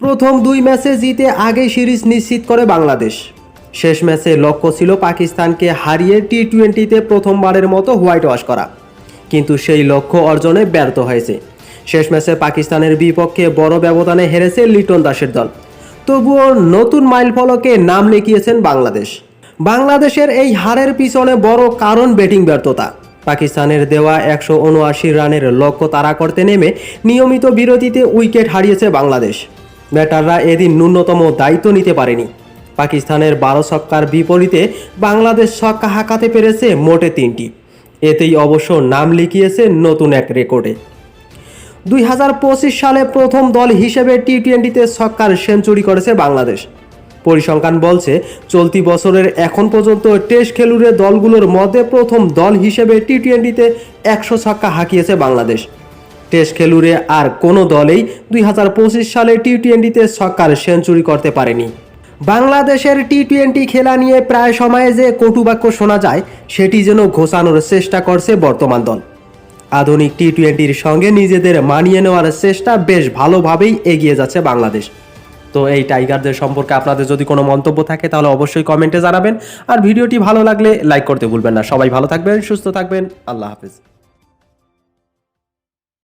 প্রথম দুই ম্যাচে জিতে আগেই সিরিজ নিশ্চিত করে বাংলাদেশ। শেষ ম্যাচে লক্ষ্য ছিল পাকিস্তানকে হারিয়ে টি টোয়েন্টিতে প্রথমবারের মতো হোয়াইট ওয়াশ করা। কিন্তু সেই লক্ষ্য অর্জনে ব্যর্থ হয়েছে। শেষ ম্যাচে পাকিস্তানের বিপক্ষে বড় ব্যবধানে হেরেছে লিটন দাসের দল। তবুও নতুন মাইল ফলকে নাম লিখিয়েছেন বাংলাদেশ। বাংলাদেশের এই হারের পিছনে বড় কারণ ব্যাটিং ব্যর্থতা। পাকিস্তানের দেওয়া একশো উনআশি রানের লক্ষ্য তাড়া করতে নেমে নিয়মিত বিরতিতে উইকেট হারিয়েছে বাংলাদেশ। ব্যাটাররা এদিন ন্যূনতম দায়িত্ব নিতে পারেনি। পাকিস্তানের বারো ছক্কার বিপরীতে বাংলাদেশ ছক্কা হাঁকাতে পেরেছে মোটে তিনটি। এতেই অবশ্য নাম লিখিয়েছে নতুন এক রেকর্ডে। দুই হাজার পঁচিশ সালে প্রথম দল হিসেবে টি টোয়েন্টিতে ছক্কার সেঞ্চুরি করেছে বাংলাদেশ। পরিসংখ্যান বলছে, চলতি বছরের এখন পর্যন্ত টেস্ট খেলুড়ে দলগুলোর মধ্যে প্রথম দল হিসেবে টি টোয়েন্টিতে একশো ছক্কা হাঁকিয়েছে বাংলাদেশ। টেস্ট খেলুড়ে আর কোনো দলেই দুই হাজার পঁচিশ সালে টি টোয়েন্টিতে ছক্কার সেঞ্চুরি করতে পারেনি। বাংলাদেশের টি টোয়েন্টি খেলা নিয়ে প্রায় সময়ে যে কটুবাক্য শোনা যায়, সেটি যেন ঘোষানোর চেষ্টা করছে বর্তমান দল। আধুনিক টি টোয়েন্টির সঙ্গে নিজেদের মানিয়ে নেওয়ার চেষ্টা বেশ ভালোভাবেই এগিয়ে যাচ্ছে বাংলাদেশ। তো এই টাইগারদের সম্পর্কে আপনাদের যদি কোনো মন্তব্য থাকে, তাহলে অবশ্যই কমেন্টে জানাবেন। আর ভিডিওটি ভালো লাগলে লাইক করতে ভুলবেন না। সবাই ভালো থাকবেন, সুস্থ থাকবেন। আল্লাহ হাফিজ।